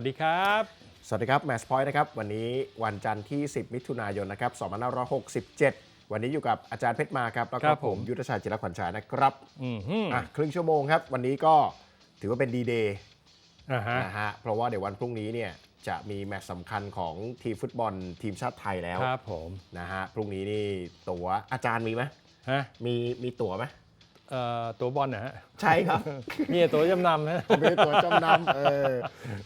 วัสดีครับ สวัสดีครับแมชพอยต์นะครับ วันนี้วันจันทร์ที่ 10 มิถุนายนนะครับ2567 วันนี้อยู่กับอาจารย์เพชรมาครับ แล้วคก็รับผผม มยุทธชัยจิรขวัญชายนะครับอืมฮึ่มอะครึ่งชั่วโมงครับ วันนี้ก็ถือว่าเป็นดีเดย์อ่าฮะนะฮะเพราะว่าเดี๋ยววันพรุ่งนี้เนี่ยจะมีแมตช์สำคัญของทีมฟุตบอลทีมชาติไทยแล้วครับผมนะฮะพรุ่งนี้นี่ตั๋วอาจารย์มีไหมฮะมีมีตั๋วไหมเอ่อตัวบอลนะฮะ ใช่ครับนี่ตัวจำนำนะมีตั๋วจำนำเออ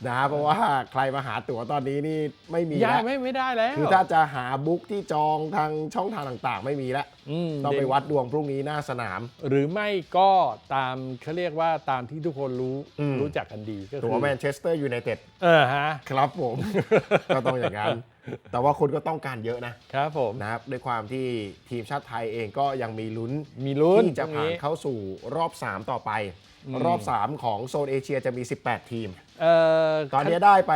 นะฮะเพราะว่าใครมาหาตั๋วตอนนี้นี่ไม่มีย้ายแล้วไม่ไม่ได้แล้วคือถ้าจะหาบุ๊กที่จองทางช่องทางต่างๆ ไม่มีแล้วมต้องไปวัดดวงพรุ่งนี้หน้าสนาม หรือไม่ก็ตามเขาเรียกว่าตามที่ทุกคนรู้อืมรู้จักกันดีก็คือตั๋วแมนเชสเตอร์ยูไนเต็ดเออฮะครับผม ก็ต้องอย่างนั้น แต่ว่าคนก็ต้องการเยอะนะครับผมนะครับด้วยความที่ทีมชาติไทยเองก็ยังมีลุ้นมีลุ้นที่จะตรงผ่านนี้เข้าสู่รอบ 3 ต่อไปอืมรอบ 3 ของโซนเอเชียจะมี 18 ทีม เอ่อตอนนี้ได้ไป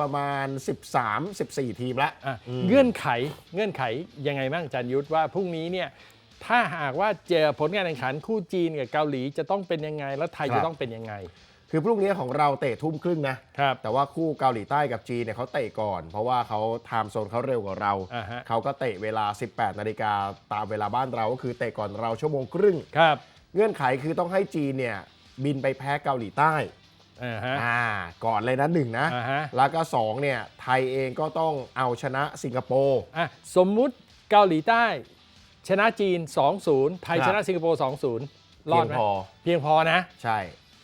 ประมาณ 13 14 ทีมแล้วอะอืมเงื่อนไขเงื่อนไขยังไงบ้างอาจารย์ยุทธว่าพรุ่งนี้เนี่ยถ้าหากว่าเจอผลการแข่งขันคู่จีนกับเกาหลีจะต้องเป็นยังไง แล้วไทยจะต้องเป็นยังไงคือพรุ่งนี้ของเราเตะทุ่มครึ่งนะ ครับ แต่ว่าคู่เกาหลีใต้กับจีนเนี่ยเขาเตะก่อน เพราะว่าเขาไทม์โซนเขาเร็วกว่าเรา อ่าฮะ เขาก็เตะเวลา 18 นาฬิกาตามเวลาบ้านเราก็คือเตะก่อนเราชั่วโมงครึ่ง ครับ เงื่อนไขคือต้องให้จีนเนี่ยบินไปแพ้เกาหลีใต้อ่าฮะอ่าก่อนเลยนะหนึ่งนะ อ่าฮะแล้วก็สองเนี่ยไทยเองก็ต้องเอาชนะสิงคโปร์ อะสมมุติเกาหลีใต้ ชนะจีน 2-0 ไทยครับ ชนะสิงคโปร์ 2-0 รอดไหมเพียงพอเพียงพอนะ ใช่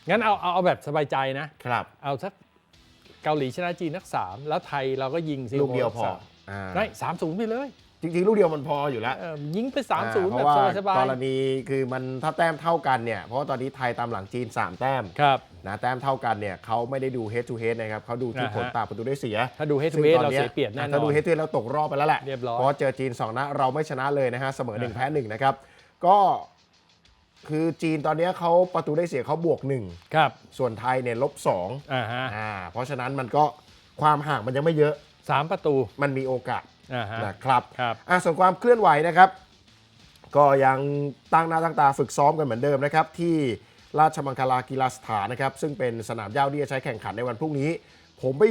งั้นเอาเอาเอาแบบสบายใจนะ ครับ เอาสักเกาหลีชนะจีนนักสามแล้วไทยเราก็ยิงสิงคลูกโปเดียวร์พอสามอ่าไม่สามศูนย์ไปเลย จริงๆลูกเดียวมันพออยู่แล้ว เออยิงไปสามศูนย์เพแบบราะว่าสบายกรณีคือมันถ้าแต้มเท่ากันเนี่ย เพราะว่าตอนนี้ไทยตามหลังจีน 3 แต้มๆครับ นะแต้มเท่ากันเนี่ยเขาไม่ได้ดู head to head นะครับเขาดูที่อ่าฮะผลต่างประตูได้เสียถ้าดูเฮดทูซึ่งเฮดตอนเรานี้เสียเปรียบแน่นถ้าอดูน head to head เราตกรอบไปแล้วแหละเรียบร้อยเพราะเจอจีน 2นัดเราไม่ชนะเลยนะฮะ เสมอ 1 แพ้ 1 นะครับ ก็คือจีนตอนนี้เขาประตูได้เสียเขาบวก ครับ1 ส่วนไทยเนี่ยลบ2อ่าฮะอ่าเพราะฉะนั้นมันก็ความห่างมันยังไม่เยอะสามประตู มันมีโอกาส อ่าฮะนะครับครับ อะส่วนความเคลื่อนไหวนะครับ ก็ยังตั้งหน้าตั้งตาฝึกซ้อมกันเหมือนเดิมนะครับ ที่ราชมังคลากีฬาสถานนะครับ ซึ่งเป็นสนามหญ้าที่จะใช้แข่งขันในวันพรุ่งนี้ ผมไป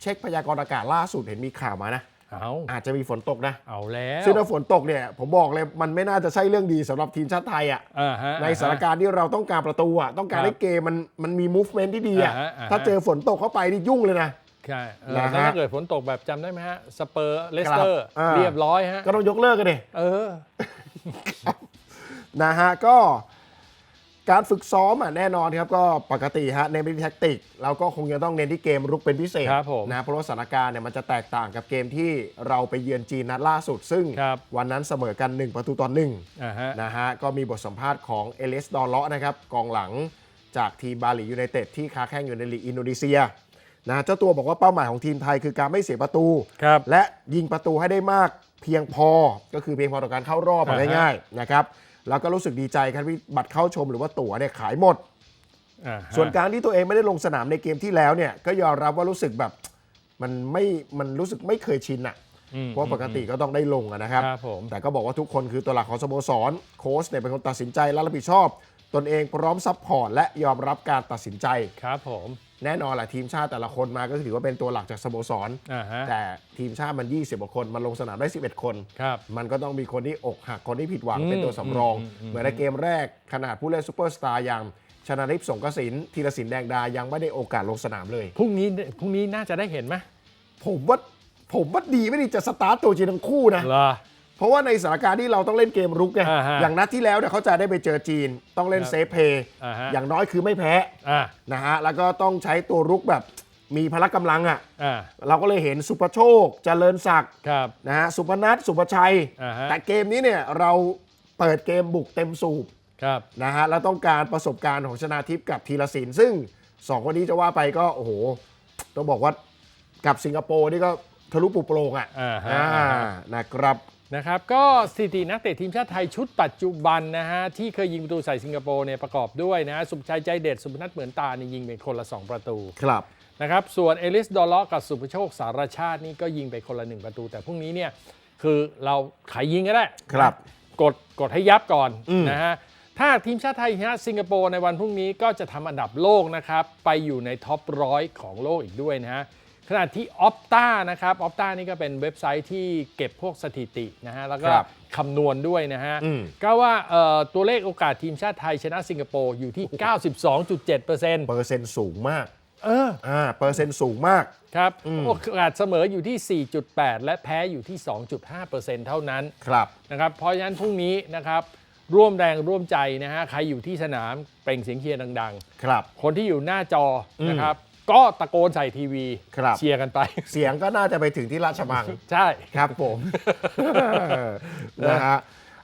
เช็คพยากรณ์อากาศล่าสุดเห็นมีข่าวมานะ เอาอาจจะมีฝนตกนะ เอาแล้วซึ่งถ้าฝนตกเนี่ยผมบอกเลยมันไม่น่าจะใช่เรื่องดีสำหรับทีมชาติไทยอะ อ่าฮะ ในสถานการณ์ที่เราต้องการประตูอะต้องการครับให้เกมมันมันมี movement ที่ดีอะอ่าฮะอ่าฮะ ถ้าเจอฝนตกเข้าไปนี่ยุ่งเลยนะ ใช่เออนะฮะแล้วถ้าเกิดฝนตกแบบจำได้ไหมฮะ สเปอร์เลสเตอร์ ครับอ่า เรียบร้อยฮะ ก็ต้องยกเลิกกันดิ เออ นะฮะก็การฝึกซ้อมอะแน่นอนครับก็ปกติฮะเน้นไปที่แท็กติกเราก็คงจะต้องเน้นที่เกมรุกเป็นพิเศษครับผมนะเพราะว่าสถานการณ์เนี่ยมันจะแตกต่างกับเกมที่เราไปเยือนจีนนัดล่าสุด ซึ่งครับ วันนั้นเสมอกัน 1 ประตูต่อหนึ่งอ่าฮะ นะฮะก็มีบทสัมภาษณ์ของเอเลสดอลเลาะนะครับกองหลังจากทีมบาหลียูไนเต็ดที่ค้าแข่งอยู่ในลีกอินโดนีเซีย นะเจ้าตัวบอกว่าเป้าหมายของทีมไทยคือการไม่เสียประตู ครับ และยิงประตูให้ได้มากเพียงพอก็คือเพียงพอต่อการเข้ารอบอ่าฮะง่ายๆนะครับแล้วก็รู้สึกดีใจครับที่บัตรเข้าชมหรือว่าตั๋วเนี่ยขายหมด อ่าฮะส่วนการที่ตัวเองไม่ได้ลงสนามในเกมที่แล้วเนี่ยก็ยอมรับว่ารู้สึกแบบมันไม่มันรู้สึกไม่เคยชินอะอืมเพราะปกติก็ต้องได้ลงอะนะครับ ครับผม แต่ก็บอกว่าทุกคนคือตัวหลักของสโมสรโค้ชเนี่ยเป็นคนตัดสินใจและรับผิดชอบ ตนเองพร้อมซัพพอร์ตและยอมรับการตัดสินใจ ครับผม แน่นอนแหละทีมชาติแต่ละคนมาก็ถือว่าเป็นตัวหลักจากสโมสร อ่าฮะ แต่ทีมชาติมัน 20กว่าคน มันลงสนามได้ 11 คน ครับ มันก็ต้องมีคนที่อกหักคนที่ผิดหวังอืมเป็นตัวสำรอง อืมอืม เหมือนในเกมแรกขนาดผู้เล่นซูเปอร์สตาร์อย่างชนะทิพย์สงกสินธีรศิลป์แดงดายังไม่ได้โอกาสลงสนามเลย พรุ่งนี้พรุ่งนี้น่าจะได้เห็นไหมผมว่าผมว่าดีไม่ดีจะสตาร์ทตัวจริงทั้งคู่นะ เหรอ เพราะว่าในสถานการณ์ที่เราต้องเล่นเกมรุกไงอ่าฮะอย่างนัดที่แล้วเนี่ยเขาจะได้ไปเจอจีน ต้องเล่นครับเซฟเพย์อ่าฮะ อย่างน้อยคือไม่แพ้อ่านะฮะแล้วก็ต้องใช้ตัวรุกแบบมีพละกำลังอะอ่าเราก็เลยเห็นสุประโชคเจริญศักดิ์ครับ นะฮะสุพนัทสุประชัย อ่าฮะ แต่เกมนี้เนี่ยเราเปิดเกมบุกเต็มสูบ ครับ นะฮะแล้วต้องการประสบการณ์ของชนาทิพย์กับธีรศิลป์ซึ่งสองคนนี้จะว่าไปก็โอ้โห ต้องบอกว่ากับสิงคโปร์นี่ก็ทะลุปุโปรงอะอ่าฮะอ่าอ่าฮะ นะครับ นะครับก็สถิตินักเตะทีมชาติไทยชุดปัจจุบันนะฮะที่เคยยิงประตูใส่สิงคโปร์เนี่ยประกอบด้วยนะฮะสุภชัยใจเด็ดสุพนัทเหมือนตานี่ยิงเป็นคนละ 2 ประตูครับนะครับส่วนเอลิสดอลล็อกกับสุภโชคสารชาตินี่ก็ยิงไปคนละ 1 ประตู แต่พรุ่งนี้เนี่ยคือเราขายยิงก็ได้ครับ กดกดให้ยับก่อนอืมนะฮะถ้าทีมชาติไทยชนะสิงคโปร์ในวันพรุ่งนี้ก็จะทำอันดับโลกนะครับไปอยู่ในท็อปร้อยของโลกอีกด้วยนะฮะ ขณะที่ออปตานะครับออปตานี่ก็เป็นเว็บไซต์ที่เก็บพวกสถิตินะฮะ แล้วก็ครับคำนวณด้วยนะฮะ อืม ก็ว่าเอ่อตัวเลขโอกาสทีมชาติไทยชนะสิงคโปร์อยู่ที่ 92.7%เปอร์เซ็นต์สูงมากเออ อ่าเปอร์เซ็นต์สูงมาก ครับ โอกาสเสมออยู่ที่ 4.8 และแพ้อยู่ที่ 2.5%เท่านั้น ครับ นะครับเพราะฉะนั้นพรุ่งนี้นะครับร่วมแรงร่วมใจนะฮะใครอยู่ที่สนามเปล่งเสียงเชียร์ดังครับ ๆ คนที่อยู่หน้าจอนะครับ ก็ตะโกนใส่ทีวีครับ เชียร์กันไป เสียงก็น่าจะไปถึงที่ราชมัง ใช่ ครับผม นะฮะ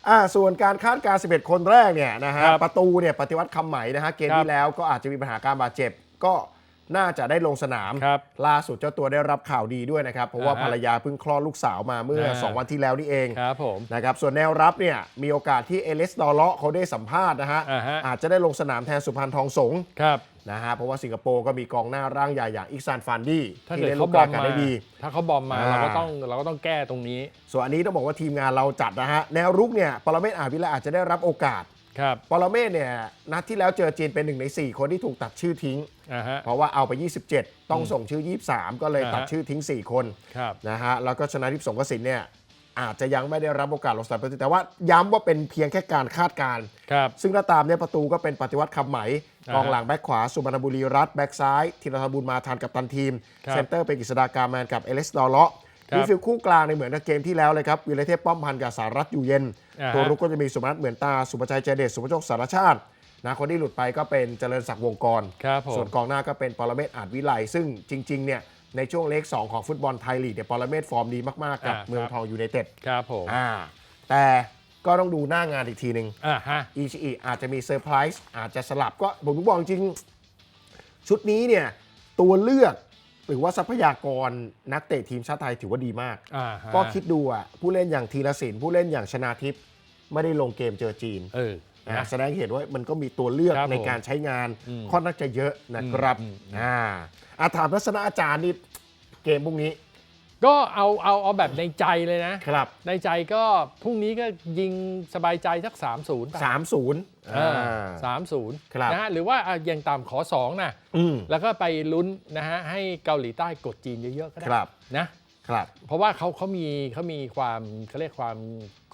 อ่าส่วนการคาดการณ์11 คนแรกเนี่ยนะฮะครับประตูเนี่ยปฏิวัติคำไหมนะฮะเกมครับที่แล้วก็อาจจะมีปัญหาการบาดเจ็บ ก็น่าจะได้ลงสนาม ครับล่าสุดเจ้าตัวได้รับข่าวดีด้วยนะครับ เพราะว่าอ่าฮะภรรยาเพิ่งคลอดลูกสาวมาเมื่อ อ่า 2 วันที่แล้วนี่เอง ครับผม นะครับส่วนแนวรับเนี่ยมีโอกาสที่เอเลสดอลเลาะเขาได้สัมภาษณ์นะฮะอ่าฮะ อาจจะได้ลงสนามแทนสุพรรณทองสงฆ์ครับ นะฮะเพราะว่าสิงคโปร์ก็มีกองหน้าร่างใหญ่อย่างอิกซานฟานดี้ถ้าที่เกิดได้ลูเขากบอมกากันมาได้ดี ถ้าเขาบอมมาอ่า เราก็ต้องเราก็ต้องแก้ตรงนี้ส่วนอันนี้ต้องบอกว่าทีมงานเราจัดนะฮะแนวรุกเนี่ยปรเมศอาจวิไลอาจจะได้รับโอกาสครับปรเมศเนี่ยนัดที่แล้วเจอจีนเป็นหนึ่งใน4คนที่ถูกตัดชื่อทิ้ง อ่าฮะ เพราะว่าเอาไป 27 ต้องส่งชื่อ 23 ก็เลยอ่าฮะ ตัดชื่อทิ้ง 4 คนครับนะฮะแล้วก็ชนะทิพย์สงกสินเนี่ยอาจจะยังไม่ได้รับโอกาสลงสนามแต่ว่าย้ำว่าเป็นเพียงแค่การคาดการณ์ ครับซึ่งถ้าตามเนี่ยประตูก็เป็นปฏิวัติคำไหมอ่า กฮะองหลังแบ็คขวา สุบรรณบุรีรัตน์แบ็คซ้ายธีรธรบุญมาทันกับตันทีม ครับเซนเตอร์เป็นกฤษดากาแมนกับเอเลสดอลเลาะครับมิดฟิลด์คู่กลางในเหมือนกับเกมที่แล้วเลยครับวิรเทพป้อมพันธ์กับสารัตอยู่เย็น อ่าฮะ ตัวรุกก็จะมีสุพนัทเหมือนตา สุภชัยใจเดชสุภโชคสารชาตินะคนที่หลุดไปก็เป็นเจริญศักดิ์วงกร ครับผม ส่วนกองหน้าก็เป็นปรเมศอาจวิไลซึ่งจริงๆเนี่ยในช่วงเลข2ของฟุตบอลไทยลีกเนี่ยปรเมศฟอร์มดีมากๆกับอ่าเมืองทองยูไนเต็ด ครับผม อ่าแต่ ก็ต้องดูหน้างานอีกทีหนึ่งอ่าฮะ อีชีอาจจะมีเซอร์ไพรส์อาจจะสลับก็ผมบอกจริง ชุดนี้เนี่ยตัวเลือกหรือว่าทรัพยากรนักเตะทีมชาติไทยถือว่าดีมาก อ่าฮะก็คิดดูอะผู้เล่นอย่างธีรศิลป์ผู้เล่นอย่างชนาทิพย์ไม่ได้ลงเกมเจอจีน เอออะนะแสดงให้เห็นว่ามันก็มีตัวเลือกครับในผมการใช้งานอืมค่อนข้างจะเยอะนะครับอืมอืม อ่าอาถามทัศนะอาจารย์นี่เกมพวกนี้ ก็เอาเอาเอาแบบในใจเลยนะ ครับ ในใจก็พรุ่งนี้ก็ยิงสบายใจสัก 3-0ไป3-0อ่าสามศูนย์ครับนะฮะหรือว่าอะอย่างต่ำขอ2นะอืมแล้วก็ไปลุ้นนะฮะให้เกาหลีใต้กดจีนเยอะๆก็ได้ครับ นะ ครับ เพราะว่าเขาเขามีเขามีความเขาเรียกความ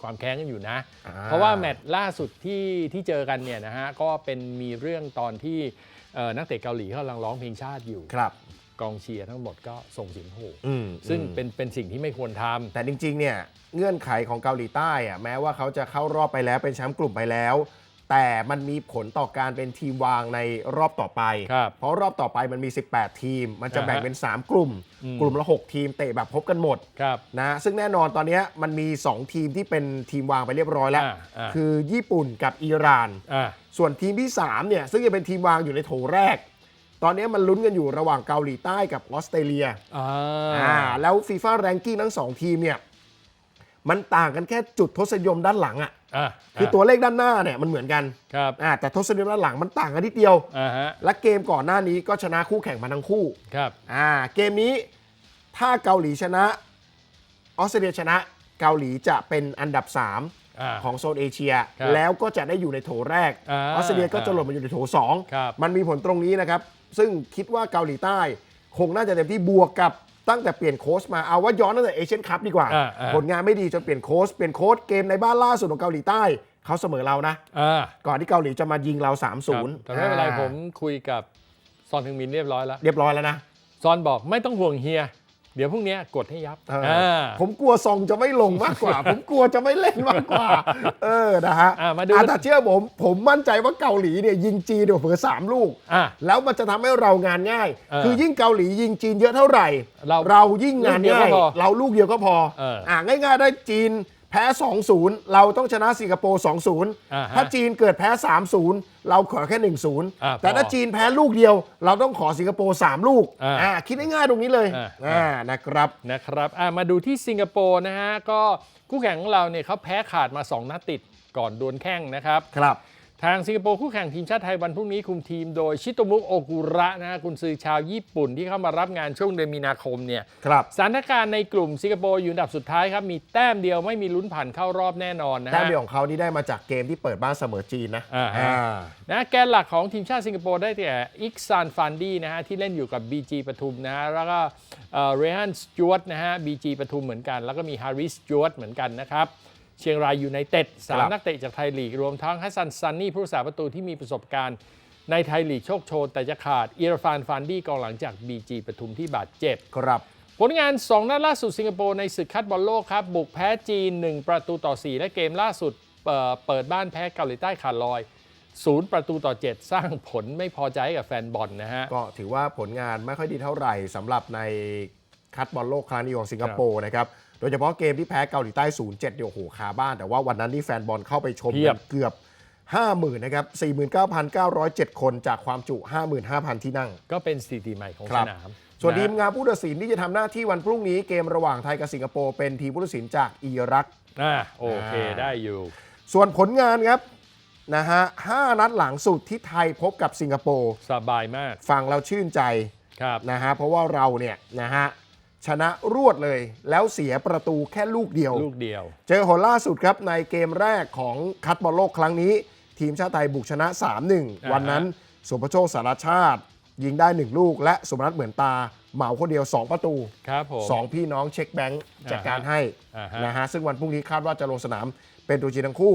ความแค้นกันอยู่นะ อ่าเพราะว่าแมตช์ล่าสุดที่ที่เจอกันเนี่ยนะฮะก็เป็นมีเรื่องตอนที่เอ่อนักเตะเกาหลีเขากำลังร้องเพลงชาติอยู่ ครับ กองเชียร์ทั้งหมดก็ส่งเสียงโห่อืมซึ่งอืมเป็นเป็นสิ่งที่ไม่ควรทำแต่จริงๆเนี่ยเงื่อนไขของเกาหลีใต้อะแม้ว่าเขาจะเข้ารอบไปแล้วเป็นแชมป์กลุ่มไปแล้ว แต่มันมีผลต่อการเป็นทีมวางในรอบต่อไป ครับเพราะรอบต่อไปมันมี 18 ทีม มันจะอ่าฮะแบ่งเป็น 3 กลุ่ม อืม กลุ่มละ 6 ทีมเตะแบบพบกันหมดครับ นะซึ่งแน่นอนตอนเนี้ยมันมี 2 ทีมที่เป็นทีมวางไปเรียบร้อยแล้ว อ่าอ่า คือญี่ปุ่นกับอิหร่าน อ่า ส่วนทีมที่3เนี่ยซึ่งจะเป็นทีมวางอยู่ในโถแรก ตอนนี้มันลุ้นกันอยู่ระหว่างเกาหลีใต้กับออสเตรเลียอ่าอ่าแล้วฟีฟ่าแรงกิ้งทั้งสองทีมเนี่ยมันต่างกันแค่จุดทศนิยมด้านหลังอะ่ะอ่าคือตัวเลขด้านหน้าเนี่ยมันเหมือนกันครับอ่าแต่ทศนิยมด้านหลังมันต่างกันนิดเดียวอ่าฮะและเกมก่อนหน้านี้ก็ชนะคู่แข่งมาทั้งคู่ครับอ่าเกมนี้ถ้าเกาหลีชนะออสเตรเลียชนะเกาหลีจะเป็นอันดับ 3 อ่าของโซนเอเชีย ครับแล้วก็จะได้อยู่ในโถแรกอ่าออสเตรเลียก็จะหล่นมาอยู่ในโถครับ2มันมีผลตรงนี้นะครับ ซึ่งคิดว่าเกาหลีใต้ คงน่าจะเต็มที่บวกกับตั้งแต่เปลี่ยนโค้ชมาเอาว่าย้อนตั้งแต่เอเชียนคัพดีกว่าอ่าอ่า ผลงานไม่ดีจนเปลี่ยนโค้ชเปลี่ยนโค้ชเกมในบ้านล่าสุดของเกาหลีใต้เขาเสมอเรานะ อ่าก่อนที่เกาหลีจะมายิงเราครับ3-0แต่ไม่เป็นไรอ่าผมคุยกับซอนทึงมินเรียบร้อยแล้ว เรียบร้อยแล้วนะ ซอนบอกไม่ต้องห่วงเฮีย เดี๋ยวพรุ่งนี้กดให้ยับเอออ่อ่าผมกลัวซองจะไม่ลงมากกว่า ผมกลัวจะไม่เล่นมากกว่า เออนะฮะอะมาดูอะแต่เชื่อผม ผมมั่นใจว่าเกาหลีเนี่ยยิงจีนเดี๋ยวเผื่อสามลูกอ่าแล้วมันจะทำให้เรางานง่ายเออคือยิ่งเกาหลียิงจีนเยอะเท่าไหร่ เรายิ่งงานลูกเดียวง่ายก็พอเราลูกเดียวก็พอเอออ่่าง่าย ๆ ได้จีนแพ้ 2-0 เราต้องชนะสิงคโปร์ อ่า2-0ฮะถ้าจีนเกิดแพ้ 3-0 เราขอแค่1-0อ่าแต่ถ้าพอจีนแพ้ลูกเดียว เราต้องขอสิงคโปร์ 3 ลูกอ่าอ่าคิดง่ายๆตรงนี้เลยอ่า อ่านะครับ นะครับอะมาดูที่สิงคโปร์นะฮะ ก็คู่แข่งของเราเนี่ยเขาแพ้ขาดมา 2 นัดติดก่อนดวลแข้งนะครับ ครับ ทางสิงคโปร์คู่แข่งทีมชาติไทยวันพรุ่งนี้คุมทีมโดยชิโตมุโอกุระนะฮะกุนซือชาวญี่ปุ่นที่เข้ามารับงานช่วงเดือนมีนาคมเนี่ยครับสถานการณ์ในกลุ่มสิงคโปร์อยู่อันดับสุดท้ายครับ มีแต้มเดียวไม่มีลุ้นผ่านเข้ารอบแน่นอนนะแต้มฮะเดียวของเขานี่ได้มาจากเกมที่เปิดบ้านเสมอจีนนะอ่าฮะอ่านะแกนหลักของทีมชาติสิงคโปร์ได้แก่อิกซานฟันดี้นะฮะที่เล่นอยู่กับ BG ปทุมนะฮะแล้วก็เรฮันสจวตนะฮะ BG ปทุมเหมือนกัน แล้วก็มีฮาริสจวตเหมือนกันนะครับ เชียงรายยูไนเต็ดสามครับนักเตะจากไทยลีก รวมทั้งฮัสซันซันนี่ผู้รักษาประตูที่มีประสบการณ์ในไทยลีกโชคโชน แต่จะขาดอิรฟานฟันดี้กองหลังจาก BG ปทุมที่บาดเจ็บ ครับ ผลงาน 2 นัดล่าสุดสิงคโปร์ในศึกคัดบอลโลกครับ บุกแพ้จีน 1 ประตูต่อ 4 และเกมล่าสุดเอ่อเปิดบ้านแพ้เกาหลีใต้ขาดลอย 0 ประตูต่อ 7 สร้างผลไม่พอใจให้กับแฟนบอลนะฮะ ก็ถือว่าผลงานไม่ค่อยดีเท่าไหร่สำหรับในคัดบอลโลกครั้งนี้ของสิงคโปร์นะครับ โดยเฉพาะเกมที่แพ้เกาหลีใต้ 0-7เดี๋ยวโอ้โหคาบ้าน แต่ว่าวันนั้นที่แฟนบอลเข้าไปชมเพียกับนเกือบ 50,000นะครับ49,907 คนจากความจุ 55,000 ที่นั่ง ก็เป็นสถิติใหม่ของครัสบนาม ส่วนทีมนะงานผู้ตัดสินที่จะทำหน้าที่วันพรุ่งนี้เกมระหว่างไทยกับสิงคโปร์เป็นทีมผู้ตัดสินจากอิรัก อ่าโอเคอ่า ได้อยู่ ส่วนผลงานครับนะฮะห้านัดหลังสุดที่ไทยพบกับสิงคโปร์สบายมากฟังเราชื่นใจครับ นะฮะเพราะว่าเราเนี่ยนะฮะ ชนะรวดเลย แล้วเสียประตูแค่ลูกเดียว ลูกเดียว เจอหนล่าสุดครับในเกมแรกของคัดบอลโลกครั้งนี้ ทีมชาติไทยบุกชนะอ่า3-1ฮะวันนั้นสุภโชคสารชาติ ยิงได้ 1 ลูก และสุมนัทเหมือนตาเหมาคนเดียว 2 ประตูครับผม2พี่น้องเช็คแบงค์จัดการให้อ่าฮะนะฮะซึ่งวันพรุ่งนี้คาดว่าจะลงสนามเป็นตัวจริงทั้งคู่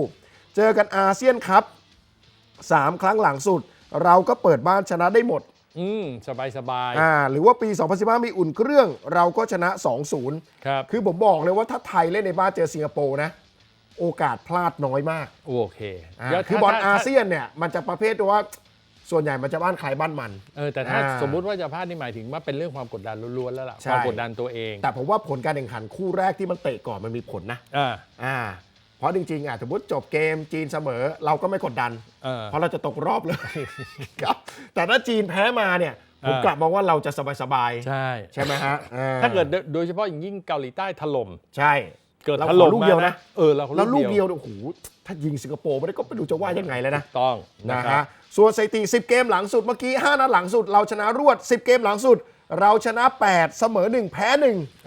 เจอกันอาเซียนครับ 3 ครั้งหลังสุด เราก็เปิดบ้านชนะได้หมด อืมสบายสบายอ่าหรือว่าปี 2015 มีอุ่นเครื่อง เราก็ชนะ 2-0 ครับ คือผมบอกเลยว่าถ้าไทยเล่นในบ้านเจอสิงคโปร์นะ โอกาสพลาดน้อยมาก โอเคอ่าเดี๋ยวคือบอลถ้อาเซียนเนี่ย มันจะประเภทที่ว่าส่วนใหญ่มันจะบ้านใครบ้านมัน เออแต่ถ้าอ่าสมมุติว่าจะพลาดนี่หมายถึงว่าเป็นเรื่องความกดดันล้วนๆแล้วล่ะใช่ความกดดันตัวเอง แต่ผมว่าผลการแข่งขันคู่แรกที่มันเตะก่อนมันมีผลนะอ่าอ่า เพราะจริงๆอะสมมติจบเกมจีนเสมอเราก็ไม่กดดัน เออ เพราะเราจะตกรอบเลย ครับ แต่ถ้าจีนแพ้มาเนี่ยผมอ่ากลับมาว่าเราจะสบายใช่ ๆใช่ไหมฮะอ่ถ้าเกิดโดโดยเฉพาะอย่างยิ่งเกาหลีใต้ถล่มใช่ เกิดเราถขอล่มลูกมาเดียวนะ เออเราแล้วลูกเดียวเนี่ยโอ้โหถ้ายิงสิงคโปร์ไม่ได้ก็ไม่รู้จะว่ายังไงแล้วนะ ต้องนะนะครับฮะส่วนสถิติ 10 เกมหลังสุดเมื่อกี้ 5นัดหลังสุด เราชนะรวด 10 เกมหลังสุด เราชนะ 8 เสมอ 1 แพ้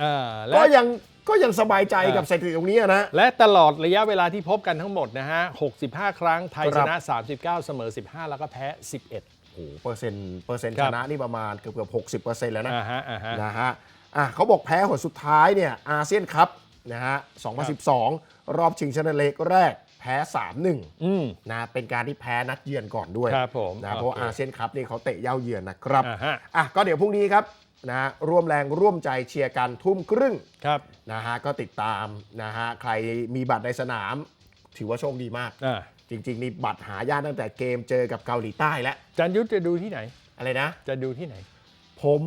อ่า1และก็ยัง ก็ยังสบายใจอ่ากักับสถิติตรงนี้นะ และตลอดระยะเวลาที่พบกันทั้งหมดนะฮะ 65 ครั้ง ไทยคชรับนะ 39 เสมอ 15 แล้วก็แพ้ 11 โอ้โหเปอร์เซ็นต์เปอร์เซ็นต์ครัชบนะนี่ประมาณเกือบเกือบหกสิบเปอร์เซ็นต์แล้วนะอ่าฮะอ่าฮะนะฮะอะเขาบอกแพ้หนสุดท้ายเนี่ยอาเซียนคัพนะฮะ 2012 รอบชิงชนะเล็กแรกแพ้ 3-1อืมนะเป็นการที่แพ้นัดเยือนก่อนด้วยครับผมนะเพราะโอเคอาเซียนคัพนี่เขาเตะเย่าเยือนนะครับอ่าฮะอะก็เดี๋ยวพรุ่งนี้ครับ นะร่วมแรงร่วมใจเชียร์กันทุ่มครึ่งครับนะฮะก็ติดตามนะฮะใครมีบัตรในสนาม ถือว่าโชคดีมาก อ่าจริง ๆ นี่บัตรหายากตั้งแต่เกมเจอกับเกาหลีใต้แล้วจันยุทธจะดูที่ไหน อะไรนะ จะดูที่ไหน ผม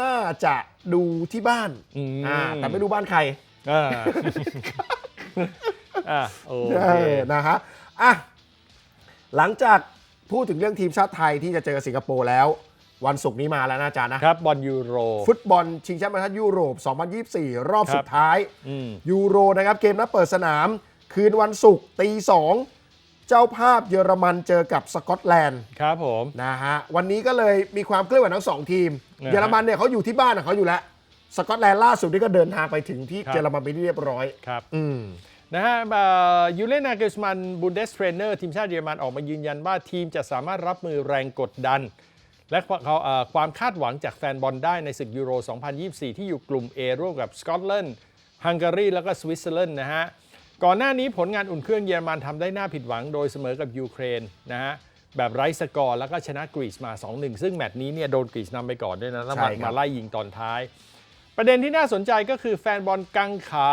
น่าจะดูที่บ้านอืมอ่าแต่ไม่ดูบ้านใครอ่า อ่าโอเคเออนะฮะอะหลังจากพูดถึงเรื่องทีมชาติไทยที่จะเจอสิงคโปร์แล้ว วันศุกร์นี้มาแล้วนะอาจารย์นะครับบอลยูโร ฟุตบอลชิงแชมป์ประเทศยุโรป 2024 รอบครับสุดท้ายอืม ยูโรนะครับเกมนัดเปิดสนาม คืนวันศุกร์ตีสองเจ้าภาพเยอรมันเจอกับสกอตแลนด์ครับผม นะฮะวันนี้ก็เลยมีความเคลื่อนไหวทั้งสองทีม นะฮะเยอรมันเนี่ยเขาอยู่ที่บ้านของเขาอยู่แล้ว สกอตแลนด์ล่าสุดนี่ก็เดินทางไปถึงที่ครับ เยอรมันไปนที่เรียบร้อย ครับ อืม นะฮะยูเลนาเกสมันบุนเดสเทรนเนอร์ทีมชาติเยอรมันออกมายืนยันว่าทีมจะสามารถรับมือแรงกดดัน และความเอ่อความคาดหวังจากแฟนบอลได้ในศึกยูโร 2024 ที่อยู่กลุ่ม A ร่วมกับสกอตแลนด์ฮังการีแล้วก็สวิตเซอร์แลนด์นะฮะก่อนหน้านี้ผลงานอุ่นเครื่องเยอรมันทำได้น่าผิดหวังโดยเสมอกับยูเครนนะฮะแบบไร้สกอร์แล้วก็ชนะกรีซมา 2-1 ซึ่งแมตช์นี้เนี่ยโดนกรีซนำไปก่อนด้วยนะแล้วใช่มาครับมาไล่ยิงตอนท้าย ประเด็นที่น่าสนใจก็คือแฟนบอลกังขา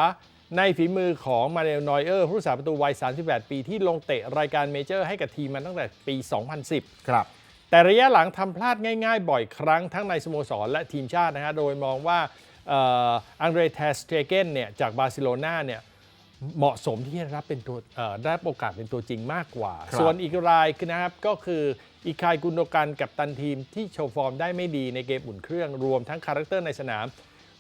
ในฝีมือของมาเนลนอยเออร์ผู้รักษาประตูวัย 38 ปีที่ลงเตะรายการเมเจอร์ให้กับทีมมาตั้งแต่ปี 2010 ครับ แต่ระยะหลังทำพลาดง่ายๆ บ่อยครั้งทั้งในสโมสรและทีมชาตินะฮะโดยมองว่าเอ่ออังเดรเทสเตเกนเนี่ยจากบาร์เซโลนาเนี่ยเหมาะสมที่จะรับเป็นตัวเอ่อได้รับโอกาสเป็นตัวจริงมากกว่าครับส่วนอีกรายคือนะครับก็คืออีคายกุนโดกันกับตันทีมที่โชว์ฟอร์มได้ไม่ดีในเกมอุ่นเครื่องรวมทั้งคาแรคเตอร์ในสนาม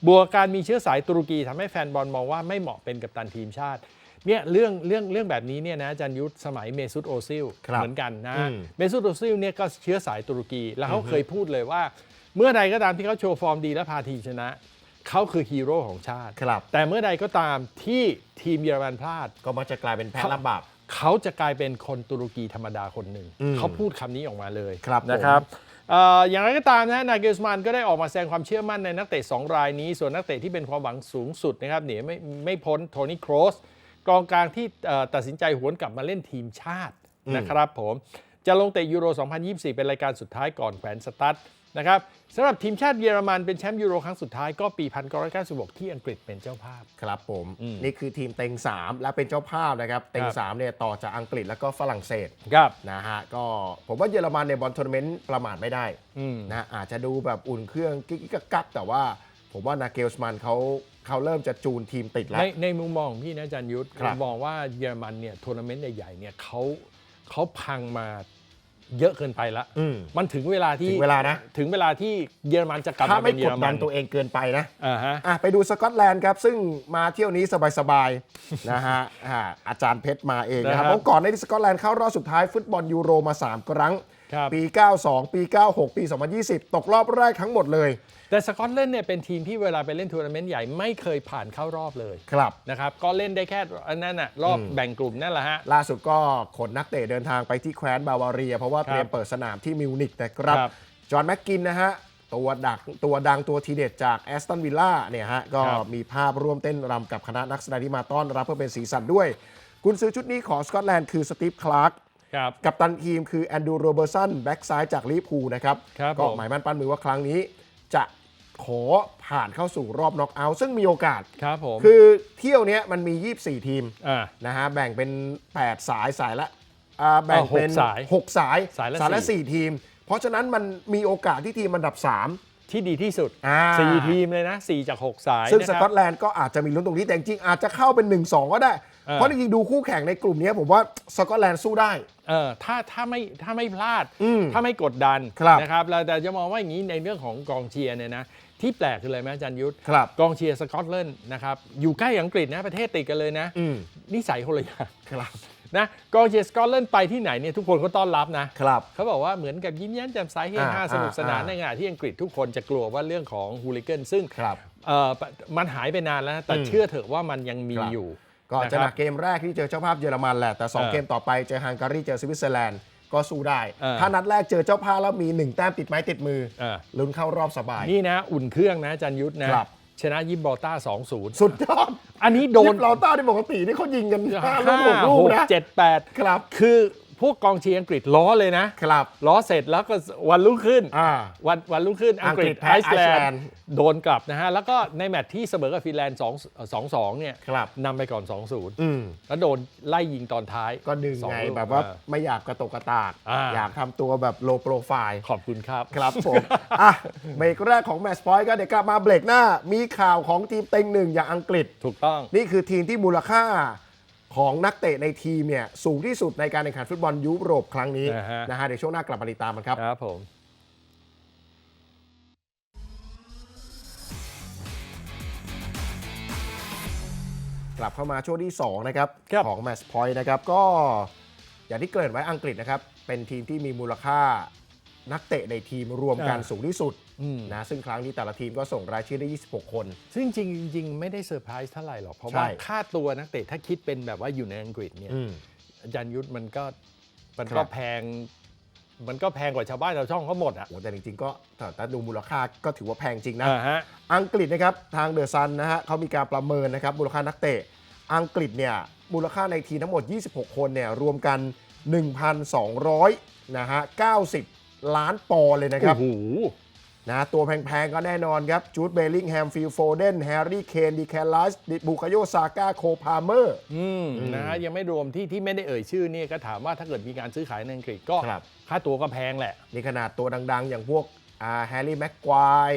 บวกการมีเชื้อสายตุรกีทำให้แฟนบอลมองว่าไม่เหมาะเป็นกัปตันทีมชาติ เนี่ยเรื่องเรื่องเรื่องแบบนี้เนี่ยนะอาจารย์ยุทธสมัยเมซุตโอซิลครับเหมือนกันนะอืม เมซุตโอซิลเนี่ยก็เชื้อสายตุรกี แล้วเขาเคยพูดเลยว่า เมื่อใดก็ตามที่เขาโชว์ฟอร์มดีและพาทีมชนะ เขาคือฮีโร่ของชาติ ครับ แต่เมื่อใดก็ตามที่ทีมเยอรมันพลาด ก็มักจะกลายเป็นแพ้รับบาป เขาจะกลายเป็นคนตุรกีธรรมดาคนหนึ่ง อืมเขาพูดคำนี้ออกมาเลยครับนะครับเอ่ออย่างไรก็ตามนะนาเกลสมานก็ได้ออกมาแสดงความเชื่อมั่นในนักเตะ 2 รายนี้ ส่วนนักเตะที่เป็นความหวังสูงสุดนะครับหนีไม่ไม่พ้นโทนี่โครส กองกลางที่เอ่อตัดสินใจหวนกลับมาเล่นทีมชาตินะครับผม จะลงเตะยูโร 2024 เป็นรายการสุดท้ายก่อนแขวนสตั๊ดนะครับสำหรับทีมชาติเยอรมันเป็นแชมป์ยูโรครั้งสุดท้ายก็ปี 1996 ที่อังกฤษเป็นเจ้าภาพ ครับผมอืมนี่คือทีมเต็ง 3 และเป็นเจ้าภาพนะครับ เต็งครับ3เนี่ยต่อจากอังกฤษแล้วก็ฝรั่งเศสครับนะฮะก็ผมว่าเยอรมันในยบอลทัวร์นาเมนต์ประมาทไม่ได้อืมนะอาจจะดูแบบอุ่นเครื่องกิ๊กกักกักแต่ว่า ผมว่านาเกลสมันเขา เขาเริ่มจะจูนทีมติดแล้ว ในในมุมมองของพี่นะอาจารย์ยุทธครัผบมมองว่าเยอรมันเนี่ยทัวร์นาเมนต์ใหญ่ๆเนี่ยเขาเขาพังมาเยอะเกินไปละ อืม มันถึงเวลาที่ถึงเวลานะ ถึงเวลาที่เยอรมันจะกลับถ้ามาไม่เป็นเยกอดรดัมันนตัวเองเกินไปนะ อ่าฮะ อะไปดูสกอตแลนด์ครับ ซึ่งมาเที่ยวนี้สบายๆ นะฮะอ่าอาจารย์เพชรมาเองนะครับนะครับ เพราะก่อนในที่สกอตแลนด์เข้ารอบสุดท้ายฟุตบอลยูโรมา 3 ครั้งครับ ปี 92 ปี 96 ปี 2020 ตกรอบแรกทั้งหมดเลย แต่สกอตแลนด์เนี่ยเป็นทีมที่เวลาไปเล่นทัวร์นาเมนต์ใหญ่ไม่เคยผ่านเข้ารอบเลยครับนะครับ ก็เล่นได้แค่อันนั้นน่ะรอบแบ่งกลุ่มนั่นแหละฮะ ล่าสุดก็ขนนักเตะเดินทางไปที่แคว้นบาวาเรีย เพราะว่าครับเตรียมเปิดสนามที่มิวนิกนะครับครับจอห์นแม็กกินนะฮะตัวดักตัวดังตัวทีเด็ดจากแอสตันวิลล่าเนี่ยฮะก็ครับมีภาพร่วมเต้นรำกับคณะนักแสดงที่มาต้อนรับเพื่อเป็นสีสันด้วย กุนซื้อชุดนี้ของสกอตแลนด์คือสตีฟคลาร์ก ครับ กัปตันทีมคือแอนดูโรเบอร์สันแบ็กซ้ายจากลิเวอร์พูลนะครับครับก็ผม หมายมั่นปั้นมือว่าครั้งนี้ จะขอผ่านเข้าสู่รอบน็อกเอาท์ซึ่งมีโอกาส ครับผมคือเที่ยวเนี้ยมันมี 24 ทีม อ่า นะฮะแบ่งเป็น 8 สายสายละอ่าแบ่งเป็นหกสาย6 สายสายละละสี่ 4 ทีม เพราะฉะนั้นมันมีโอกาสที่ทีมอันดับ 3 ที่ดีที่สุดอ่า สี่ทีมเลยนะสี่จากหกสายซึ่งนะสครับกอตแลนด์ก็อาจจะมีลุ้นตรงนี้แต่จริงๆอาจจะเข้าเป็น 1-2 ก็ได้อ่าเพราะจริงๆดูคู่แข่งในกลุ่มเนี้ยผมว่าสกอตแลนด์สู้ได้ เออถ้าถ้าไม่ถ้าไม่พลาด อืมถ้าไม่กดดันครับนะครับแล้วแต่จะมองว่าอย่างนี้ในเรื่องของกองเชียร์เนี่ยนะที่แปลกคืออะไรไหมอาจารย์ยุทธครับ กองเชียร์สกอตแลนด์นะครับอยู่ใกล้อังกฤษนะประเทศติดกันเลยนะ อืมนิสัยคนละอย่างครับ นะกองเชียร์สกอตแลนด์ไปที่ไหนเนี่ยทุกคนก็ต้อนรับนะครับ เขาบอกว่าเหมือนกับยิ้มแย้มแจ่มใสเฮฮาอ่าสนุกสนานอ่าในขณะที่อังกฤษทุกคนจะกลัวว่าเรื่องของฮูลิเกนซึ่งครับเอ่อมันหายไปนานแล้วนะแต่อืมเชื่อเถอะว่ามันยังมีครับ อยู่ ก็จะหคนัรักบเกมแรกที่เจอเจ้าภาพเยอรมันแหละ แต่เออ2เกมต่อไปเจอฮังการีเจอสวิตเซอร์แลนด์ก็สู้ได้ เออถ้านัดแรกเจอเจ้าภาพแล้วมี 1 แต้มติดไม้ติดมือเออ ลุ้นเข้ารอบสบาย นี่นะ อุ่นเครื่องนะอาจารย์ยุทธนะครับ ชนะยิปบอลต้า2-0 สุดยอด อันนี้โดโดนนเราต้าที่ปกตินี่เขายิงกันห้าลูกหกห้าลูหกกนะเจ็ดแปดครับ คือ พวกกองเชียร์อังกฤษล้อเลยนะครับ ล้อเสร็จแล้วก็วันรุ่งขึ้น อ่า วันวันรุ่งขึ้นอังกฤษอังกฤษแพ้ไอซ์แลไอซ์แลนนด์ด์โดนกลับนะฮะ แล้วก็ในแมตช์ที่เสมอกับฟินแลนด์2 2 2เนี่ยครับ นำไปก่อน2-0อืมแล้วโดนไล่ยิงตอนท้ายก็ดึงสอไงลูกแบบว่าอ่ ไม่อยากกระตกกระตาก อ่า อยากทำตัวแบบโลโปรไฟล์ ขอบคุณครับ ครับผม อะ เบรกแรกของแมตช์พอยต์ก็เดี๋ยวกลับมาเบรกหน้า มีข่าวของทีมเต็งหนึ่งอย่างอังกฤษ ถูกต้อง นี่คือทีมที่มูลค่า ของนักเตะในทีมเนี่ยสูงที่สุดในการแข่งขันฟุตบอลยุโรปครั้งนี้อ่าฮะ นะฮะเดี๋ยวช่วงหน้ากลับมาติดตามกันครับ ครับผม กลับเข้ามาช่วงที่ 2 นะครับ ครับของแมตช์พอยต์นะครับ ก็อย่างที่เกริ่นไว้อังกฤษนะครับ เป็นทีมที่มีมูลค่านักเตะในทีมรวมกันสูงที่สุดอืม นะซึ่งครั้งนี้แต่ละทีมก็ส่งรายชื่อได้ 26 คน ซึ่งจริงๆจริงๆไม่ได้เซอร์ไพรส์เท่าไหร่หรอก เพราะใช่ว่าค่าตัวนักเตะถ้าคิดเป็นแบบว่าอยู่ในอังกฤษเนี่ยอืมอาจารย์ยุทธมันก็มันครัก็บแพงมันก็แพงกว่าชาวบ้านชาวช่องเขาหมดอะโอ้แต่จริงๆก็แต่แต่ดูมูลค่าก็ถือว่าแพงจริงนะอ่าฮะอังกฤษนะครับทางเดอะซันนะฮะเขามีการประเมินนะครับมูลค่านักเตะ อังกฤษเนี่ยมูลค่าในทีมทั้งหมด 26 คนเนี่ยรวมกัน 1,200นะฮะ90 ล้านปอนด์เลยนะครับโอ้โห นะตัวแพงๆ ก็แน่นอนครับจูดเบลลิงแฮมฟิลโฟเดนแฮร์รี่เคนดีแคลไลส์บุคาโยซาก้าโคพาเมอร์อืมนะฮะยังไม่รวมที่ที่ไม่ได้เอ่ยชื่อเนี่ยก็ถามว่าถ้าเกิดมีการซื้อขายในอังกฤษก็ครับค่าตัวก็แพงแหละ นี่ขนาดตัวดังๆ อย่างพวกแฮร์รี่แม็กควาย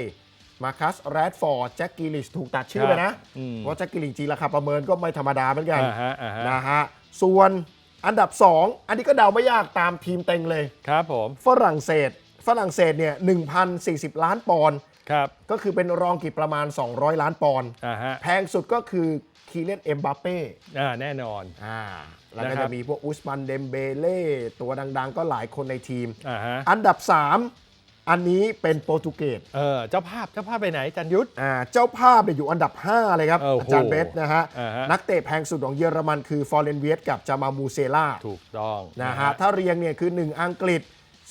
มาคัสแรดฟอร์ดแจ็คกิลิชถูกตัดชื่อไปนะอืมเพราะแจ็คกิลิชจริงราคาประเมินก็ไม่ธรรมดาเหมือนกันอ่าฮะอ่าฮะนะฮะส่วนอันดับ 2 อันนี้ก็เดาไม่ยากตามทีมเต็งเลยครับผมฝรั่งเศส ฝรั่งเศสเนี่ย1,040 ล้านปอนด์ครับก็คือเป็นรองกีประมาณ 200 ล้านปอนด์อ่าฮะแพงสุดก็คือคีเลนเอ็มบัปเป้อ่าแน่นอน อ่าแล้วก็นะครับ จะมีพวกอุสมันเดมเบเล่ตัวดังๆ ก็หลายคนในทีม อ่าฮะอันดับ 3 อันนี้เป็นโปรตุเกส เออเจ้าภาพเจ้าภาพไปไหนจันยุทธ อ่าเจ้าภาพเนี่ยอยู่อันดับ 5 เลยครับ โอ้โหอาจารย์เบสนะฮะ อ่าฮะ นักเตะแพงสุดของเยอรมันคือฟอร์เรนเวียสกับจามามูเซล่าถูกต้องนะฮะ ถ้าเรียงเนี่ยคือ 1 อังกฤษ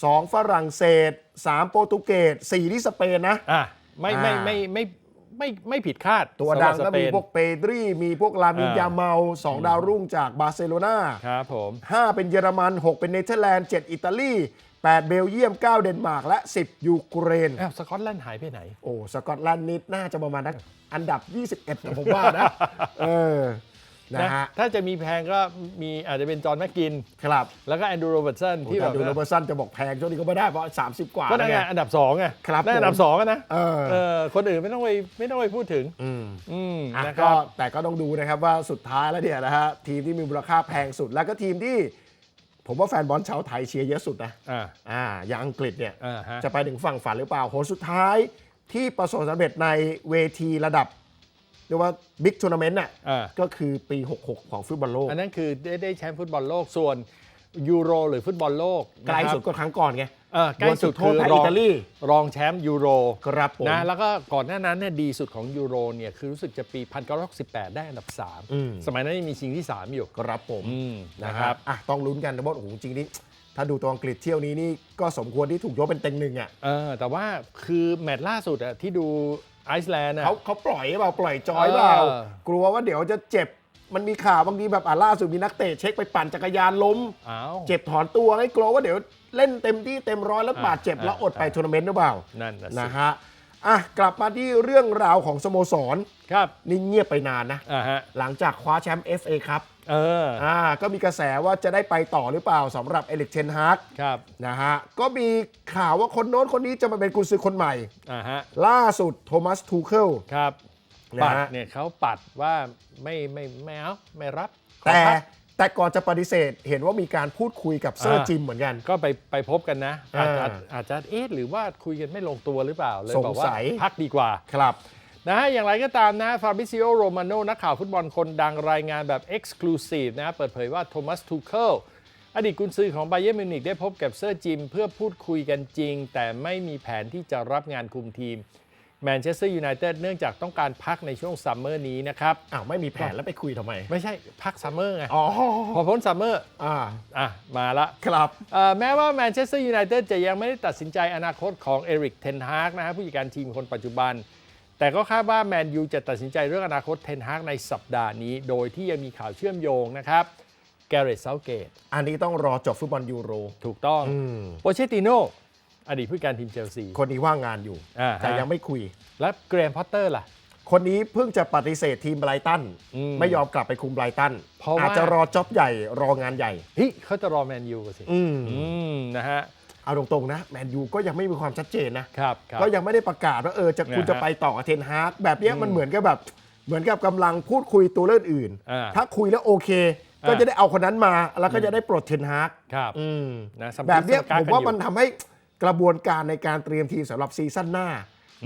2 ฝรั่งเศส 3 โปรตุเกส4ที่สเปนนะ อะไม่ไม่อ่าไม่ไม่ไม่ไม่ผิดคาดตัวดังสำหก็รับสเปมีนพวกเปดรีมีพวกลามินอ่ายยาเมา2ดาวรุ่งจากบาร์เซโลนา ครับผม 5 เป็นเยอรมัน 6 เป็นเนเธอร์แลนด์ 7 อิตาลี 8 เบลเยียม 9 เดนมาร์ก และ 10 ยูเครน อ้าวสกอตแลนด์หายไปไหน โอ้ สกอตแลนด์นี่น่าจะประมาณนักอันดับ 21นะผมว่านะ เออ นะนะฮะถ้าจะมีแพงก็มีอาจจะเป็นจอห์นแมกกิน ครับ แล้วก็แอนดรูโรเบิร์ตสันที่ที่แบแบบบดูโรเบอร์สันจะบอกแพงช่วงนี้ก็ไม่ได้เพราะ 30 กว่าก็นั่นไงแล้ว อันดับสองไงครับนั่นอันดับผม สองอะนะเออเออคนอื่นไม่ต้องไปไม่ต้องไปพูดถึง อืมอืมอะนะคก็รับ แต่ก็ต้องดูนะครับว่าสุดท้ายแล้วเนี่ยนะฮะทีมที่มีมูลค่าแพงสุดแล้วก็ทีมที่ ผมว่าแฟนบอลชาวไทยเชียร์เยอะสุดนะอ่าอ่าอย่างอังกฤษเนี่ย อ่าฮะ จะไปถึงฝั่งฝันหรือเปล่าโหนสุดท้ายที่ประสบความสำเร็จในเวทีระดับ เรียกว่าบิ๊กทัวร์นาเมนต์น่ะอ่า ก็คือปี 66 ของฟุตบอลโลกอันนั้นคือได้ได้แชมป์ฟุตบอลโลกส่วนยูโรหรือฟุตบอลโลกไกลนะครับสุดก็ครั้งก่อนไง เออใกล้สุดดวลจุดโทคืษอแพ้รออิงตาลี รองแชมป์ยูโรครับผม นะแล้วก็ก่อนหน้านั้นเนี่ยดีสุดของยูโรเนี่ยคือรู้สึกจะปี 1968 ได้อันดับ อืม 3 สมัยนั้นยังมีชิงที่ 3 อยู่ ครับผมอืมนะนะคครัรับบอะต้องลุ้นกันนะบอสโอ้โหจริงๆนี่ ถ้าดูตัวอังกฤษเที่ยวนี้นี่ก็สมควรที่ถูกยกเป็นเต็งหนึ่งอะ เออ แต่ว่าคือแมตช์ล่าสุดอะที่ดูไอซ์แลนด์อะเขาเขาปล่อยเปล่าปล่อยจอยเปล่าเออ กลัวว่าเดี๋ยวจะเจ็บ มันมีข่าวบางทีแบบอะล่าสุดมีนักเตะเช็คไปปั่นจักรยานล้ม อ้าว เจ็บถอนตัวไงกลัวว่าเดี๋ยวเล่นเต็มที่เต็มร้อยแล้วอ่าบาดเจ็บอ่าแล้วอดไปอ่า ทัวร์นาเมนต์หรือเปล่านั่นนะสินะฮะอะกลับมาที่เรื่องราวของสโมสรครับนี่เงียบไปนานนะ อ่าฮะ หลังจากคว้าแชมป์ FA ครับ เอออ่าก็มีกระแสว่าจะได้ไปต่อหรือเปล่าสำหรับเอลิกเทนฮาร์กครับนะฮะก็มีข่าวว่าคนโน้นคนนี้จะมาเป็นกุญซือคนใหม่ อ่าฮะล่าสุดโทมัสทูเคิล ครับนะปัดฮะเนี่ยเขาปัดว่าไม่ไม่ไม่เอาไม่รับขอแต่พัก แต่ก่อนจะปฏิเสธ เห็นว่ามีการพูดคุยกับเซอร์อ่า จิมเหมือนกัน ก็ไปไปพบกันนะ อาจจะอ่าอาจจะเอ๊ะหรือว่าคุยกันไม่ลงตัวหรือเปล่าเลยสงบอกว่าสัย พักดีกว่า ครับ นะฮะอย่างไรก็ตามนะฟาบิซิโอโรมาโนนักข่าวฟุตบอลคนดังรายงานแบบ Exclusive นะเปิดเผยว่าโทมัสทูเคิลอดีตกุนซือของไบเย r n มิวนิกได้พบกับเซอร์จิม เพื่อพูดคุยกันจริง แต่ไม่มีแผนที่จะรับงานคุมทีมแมนเชสเตอร์ยูไนเต็ดเนื่องจากต้องการพักในช่วงซัมเมอร์นี้นะครับ อ้าว ไม่มีแผนแล้วไปคุยทำไม ไม่ใช่พักซัมเมอร์ไง อ๋อ พอพ้นซัมเมอร์ อ่า อะ มาละ ครับเอ่อแม้ว่าแมนเชสเตอร์ยูไนเต็ดจะยังไม่ได้ตัดสินใจอนาคตของเอริกเทนฮากนะฮะผู้จัดการทีมคนปัจจุบัน แต่ก็คาดว่าแมนยูจะตัดสินใจเรื่องอนาคตเทนฮากในสัปดาห์นี้ โดยที่ยังมีข่าวเชื่อมโยงนะครับแกเรตเซาเกตอันนี้ต้องรอจบฟุตบอลยูโร ถูกต้องอืมโปเชติโนอดีตผู้จัดการทีมเชลซี คนนี้ว่างงานอยู่ อ่าแต่ฮะยังไม่คุย และเกรมพอตเตอร์ล่ะ คนนี้เพิ่งจะปฏิเสธทีมไบรตัน อืมไม่ยอมกลับไปคุมไบรตัน เพราะว่า อาจจะรอจ็อบใหญ่ รองานใหญ่ เฮ้ยเขาจะรอแมนยูกันสิอืมอืมนะฮะ เอาตรงๆนะแมนยูก็ยังไม่มีความชัดเจนนะครับครับ ก็ยังไม่ได้ประกาศว่าเออจะคุณนะฮะจะไปต่อกับเทนฮากแบบเนี้ยอืมมันเหมือนกับแบบเหมือนกับกำลังพูดคุยตัวเลือกอื่น อ่าถ้าคุยแล้วโอเค ก็อ่า จะได้เอาคนนั้นมาแล้วก็จะได้ปลดเทนฮากครับอืม นะสำแบบเนี้ยสำคัญผมว่ากัมันทำให้กระบวนการในการเตรียมทีมสำหรับซีซั่นหน้า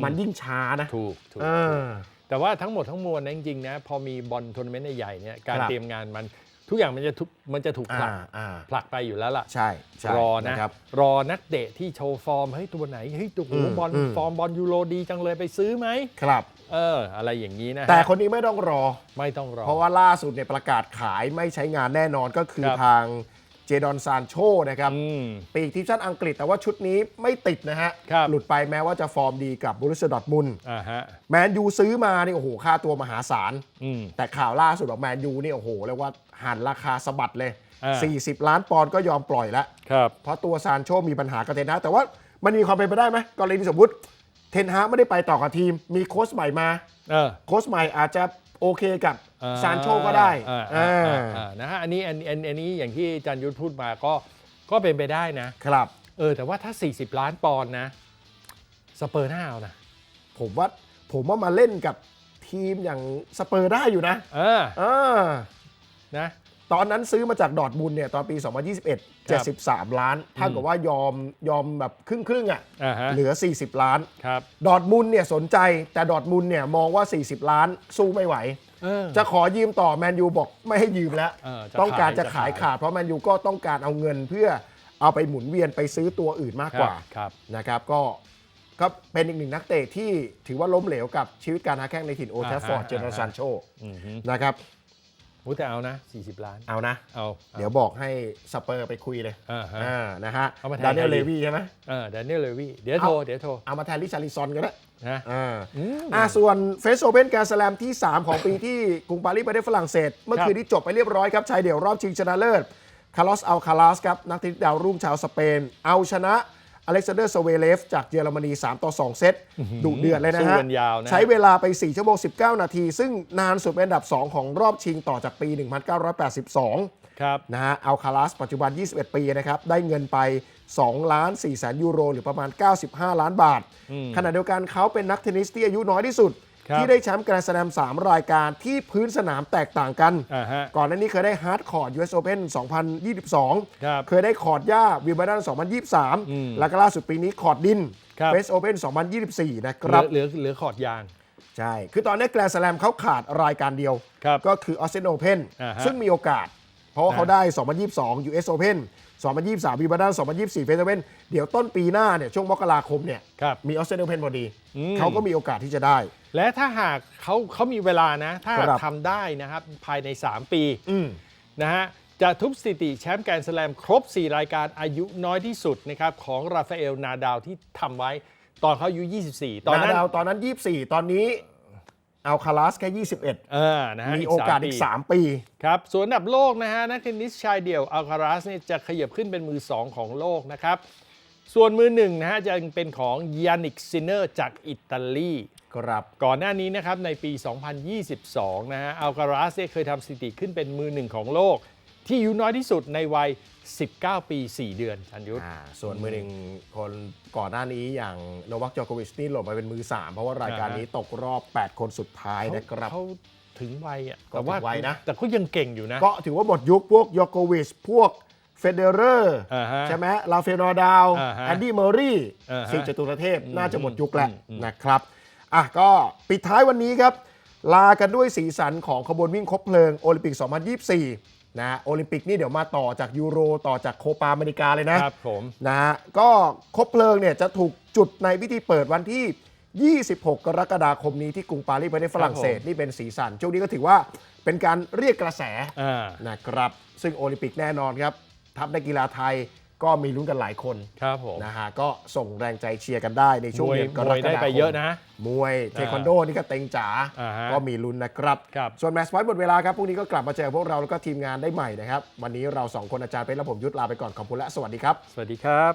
มันยิ่งช้านะถูกถูก เอถูกอแต่ว่าทั้งหมดทั้งมวลนะจริงๆนะพอมีบอลทัวร์นาเมนต์ใหญ่ๆเนี่ยการครับเตรียมงานมัน ทุกอย่างมันจะทุกมันจะถูกผลัอ่ากอ่าผลักไปอยู่แล้วล่ะ ใช่ใช่รอนะครับ รอนักเตะที่โชว์ฟอร์มเฮ้ยตัวไหนเฮ้ยตัวโหอืมบอลอืม ฟอร์มบอลยูโรดีจังเลยไปซื้อไหมครับ เออ อะไรอย่างนี้นะฮะแต่คนนี้ไม่ต้องรอ ไม่ต้องรอ เพราะว่าล่าสุดเนี่ยประกาศขายไม่ใช้งานแน่นอนก็คือครับ ทางเจดอนซานโชนะครับอืม ปีกทีมชาติอังกฤษแต่ว่าชุดนี้ไม่ติดนะฮะ ครับ หลุดไปแม้ว่าจะฟอร์มดีกับบุรุษดอร์ทมุนด์อ่าฮะแมนยูซื้อมานี่โอ้โหค่าตัวมหาศาล อืม แต่ข่าวล่าสุดของแมนยูนี่โอ้โหเรียกว่า หันราคาสะบัดเลย อ่า 40 ล้านปอนด์ก็ยอมปล่อยแล้ว ครับ เพราะตัวซานโชมีปัญหากับเทนฮากแต่ว่ามันมีความเป็นไปได้ไหมกรณีสมมติเทนฮากไม่ได้ไปต่อกับทีม มีโค้ชใหม่มา เออโค้ชใหม่อาจจะโอเคกับอ่าซานโชก็ได้อ่าอ่าอ่าอ่านะฮะอันนี้อันอันอันนี้อย่างที่อาจันยุทธพูดมาก็ก็เป็นไปได้นะ ครับ เออ แต่ว่าถ้า 40 ล้านปอนด์นะ สเปอร์น่าเอานะผมว่าผมว่ามาเล่นกับทีมอย่างสเปอร์ได้อยู่นะเอออ่า นะตอนนั้นซื้อมาจากดอร์ทมุนด์เนี่ยตอนปี 2021ครับ73 ล้านเท่ากับว่ายอมยอมแบบครึ่งครึ่งๆอะอ่าฮะเหลือ 40 ล้านครับดอร์ทมุนด์เนี่ยสนใจแต่ดอร์ทมุนด์เนี่ยมองว่า 40 ล้านสู้ไม่ไหวเออจะขอยืมต่อแมนยูบอกไม่ให้ยืมแล้วเออจะต้องการขายจะจะขายขายขาดเพราะแมนยูก็ต้องการเอาเงินเพื่อเอาไปหมุนเวียนไปซื้อตัวอื่นมากกว่าครับนะครับก็ก็เป็นอีกหนึ่งนักเตะที่ถือว่าล้มเหลวกับชีวิตการหาแข้งในถิ่นโอลด์แทฟฟอร์ดอ่าฮะเจเนอร์ซันโชอืมฮึนะครับ โอ้แต่เอานะ 40 ล้าน เอานะ เอาเดี๋ยวบอกให้สเปอร์ไปคุยเลยอ่าฮะ อ่านะฮะเอามาแทนดานิเอลใครดี เลวีใช่ไหม เออแดเนียลเลวีเดี๋ยวโทร เดี๋ยวโทรเอามาแทนลิชาริซอนก็ได้นะ อ่าอืม อ่าส่วนเฟสโอเ n นแกรนด์สแลมที่ 3 ของปีที่ กรุงปารีสประเทศฝรั่งเศส เมื่อคืนนี้จบไปเรียบร้อยครับชายเดี่ยวรอบชิงชนะเลิศคาร์ลอสอัลคาลาสครับ นักเทนนิสดาวรุ่งชาวสเปน เอาชนะ อเล็กซานเดอร์สเวเลฟจากเยอรมนี 3 ต่อ 2 เซตดุเดือดเลยนะสู้ฮะกันยาวนะใช้เวลาไป 4 ชั่วโมง 19 นาที ซึ่งนานสุดเป็นอันดับ 2 ของรอบชิงต่อจากปี 1982 ครับนะฮะอัลคาลัสปัจจุบัน 21 ปีนะครับ ได้เงินไป 2 ล้าน4แสนยูโร หรือประมาณ 95 ล้านบาทขณะเดียวกันเขาเป็นนักเทนนิสที่อายุน้อยที่สุดครับ ที่ได้แชมป์แกรนด์สแลม3 รายการที่พื้นสนามแตกต่างกันอ่าฮะก่อนหน้านี้เคยได้ฮาร์ดคอร์ด US Open 2022ครับเคยได้คอร์ดหญ้าวิมเบิลดันอืม2023 แล้วก็ล่าสุดปีนี้คอร์ดดินครับเฟสโอเพน2024 นะคเหลืรัอบเหลือเหลือขอดยางใช่ คือตอนนี้แกรนด์สแลมเขาขาดรายการเดียวครับก็คือออสเตรเลียโอเพนอ่าฮะซึ่งมีโอกาส เพราะว่านะเขาได้ 2022 US Open 2023วิบัน2024 เฟสโอเพนเดี๋ยวต้นปีหน้าเนี่ยช่วงมกราคมเนี่ยครับ มีออสเตรเลียโอเพนพอดีอืม เขาก็มีโอกาสที่จะได้ และถ้าหากเขาเขามีเวลานะ ถ้าหากครับ ทำได้นะครับภายใน 3 ปีอืม นะฮะจะทุบสถิติแชมป์แกรนด์สแลมครบ 4 รายการอายุน้อยที่สุดนะครับของราฟาเอลนาดาวที่ทำไว้ตอนเขาอายุ 24 ตอนนั้น นาดาวตอนนั้น 24 ตอนนี้เอาคาลัสแค่ 21 เออนะฮะมีโอกาสอีก 3 ปี ครับ ส่วนอันดับโลกนะฮะ นักเทนนิสชายเดี่ยวอัลคาราสเนี่ยจะขยับขึ้นเป็นมือ 2 ของโลกนะครับ ส่วนมือหนึ่งนะฮะจะเป็นของยานิกซินเนอร์จากอิตาลีครับ ก่อนหน้านี้นะครับในปี 2022 นะฮะอัลคาราสเนี่ยเคยทำสถิติขึ้นเป็นมือหนึ่งของโลก ที่อายุน้อยที่สุดในวัย 19 ปี 4 เดือนชันยุทธ อ่าส่วนมือหนึ่งคนก่อนหน้านี้อย่างโนวัคจอโควิชนี่หล่นมาเป็นมือ 3 เพราะว่ารายการอ่าฮะนี้ตกรอบ 8 คนสุดท้ายนะครับ เขาถึงวัยอะก็แต่ว่าถึงวัยนะ แต่เขายังเก่งอยู่นะ ก็ถือว่าหมดยุคพวกโยโควิชพวกเฟเดเรอร์อ่าฮะใช่ไหมลาเฟนอดาวอ่าฮะแอนดี้เมอรี่อ่าฮะ สิงห์จตุรเทพอืมน่าจะหมดยุคแล้วอืมอืมนะครับอะก็ปิดท้ายวันนี้ครับ ลากันด้วยสีสันของขบวนวิ่งคบเพลิงโอลิมปิก 2024 นะโอลิมปิกนี่เดี๋ยวมาต่อจากยูโรต่อจากโคปาอเมริกาเลยนะครับผมนะฮะก็คบเพลิงเนี่ยจะถูกจุดในพิธีเปิดวันที่ 26 กรกฎาคมนี้ที่กรุงปารีสประเทศฝรั่งเศสครับผมนี่เป็นสีสันช่วงนี้ก็ถือว่าเป็นการเรียกกระแสอ่านะครับ ซึ่งโอลิมปิกแน่นอนครับ ทัพนักกีฬาไทย ก็มีลุ้นกันหลายคนครับผมนะฮะก็ส่งแรงใจเชียร์กันได้ในช่วงมวยเดือนกมรวยกได้ฎาคมไปเยอะนะ มวยเทควันโดนี่ก็เต็งจ๋าอ่าฮะก็มีลุ้นนะครับครับส่วนแมตช์พอยต์หมดเวลาครับพรุ่งนี้ก็กลับมาเจอพวกเราแล้วก็ทีมงานได้ใหม่นะครับ วันนี้เราสองคนอาจารย์เป็นและผมยุทธลาไปก่อนขอบคุณและสวัสดีครับ สวัสดีครับ